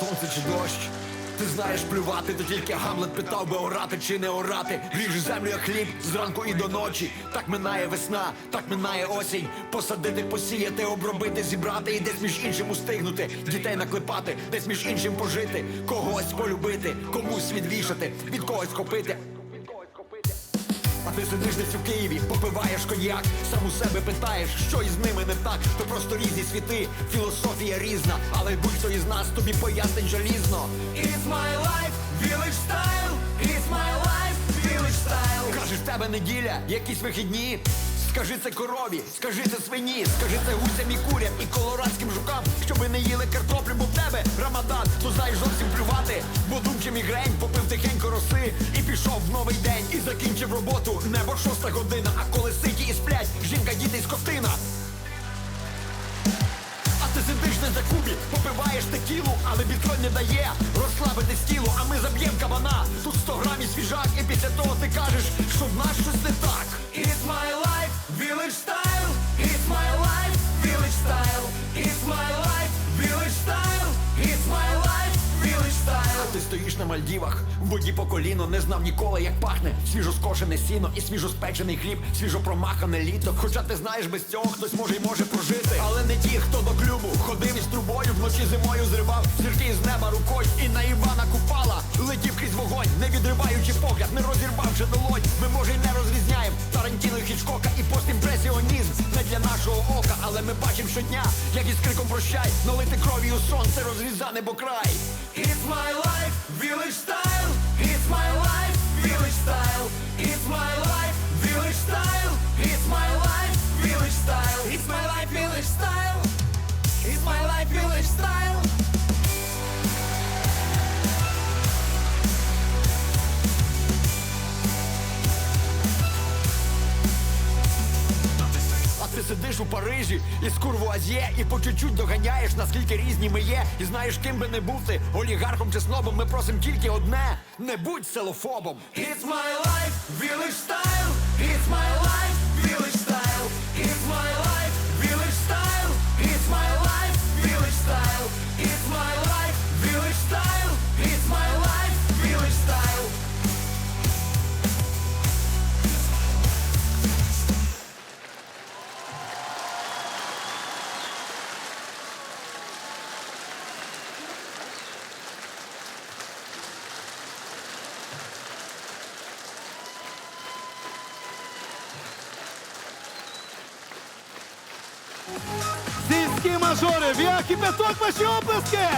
Сонце чи дощ? Ти знаєш плювати, то тільки Гамлет питав би орати чи не орати. Ріж землю як хліб зранку і до ночі. Так минає весна, так минає осінь. Посадити, посіяти, обробити, зібрати і десь між іншим устигнути. Дітей наклепати, десь між іншим пожити, когось полюбити, комусь відвішати, від когось копити. А ти сидиш десь у Києві, попиваєш коньяк, сам у себе питаєш, що із ними не так, то просто різні світи, філософія різна, але будь-хто із нас тобі пояснить жалізно. It's my life, village style, it's my life, village style. Кажеш, в тебе неділя, якісь вихідні. Скажи це корові, скажи це свині, скажи це гусям і курям і колорадським жукам, щоби не їли картоплю, бо в тебе рамадан, то знаєш зовсім плювати, бо думче мігрень, попив тихенько роси і пішов в новий день, і закінчив роботу, небо шоста година, а коли ситі і сплять, жінка, діти й скотина. А ти сидиш не за кубі, попиваєш текілу, але біткоін не дає розслабитись тілу, а ми заб'єм кабана. Тут 100 грамів свіжак, і після того ти кажеш, що в нас щось не стоїш на Мальдівах, в воді по коліно, не знав ніколи, як пахне свіжо скошене сіно і свіжо спечений хліб, свіжо промахане літо. Хоча ти знаєш, без цього хтось може й може прожити. Але не ті, хто до клюбу ходив із трубою, вночі зимою зривав зірки з неба рукою і на Івана Купала летів крізь вогонь, не відриваючи погляд, не розірвавши долонь. Ми може й не розрізняємо Тарантіно і Хічкока ми бачимо щодня, як із криком прощай, налити кров'ю сонце розрізане бо край. It's my life, village style, сидиш у Парижі із курвуаз'є і по чуть-чуть доганяєш, наскільки різні ми є. І знаєш, ким би не бути, олігархом чи снобом, ми просим тільки одне: не будь селофобом. It's my life, village style, it's my life, Сільські мажори, в який п'яток ваші оплески!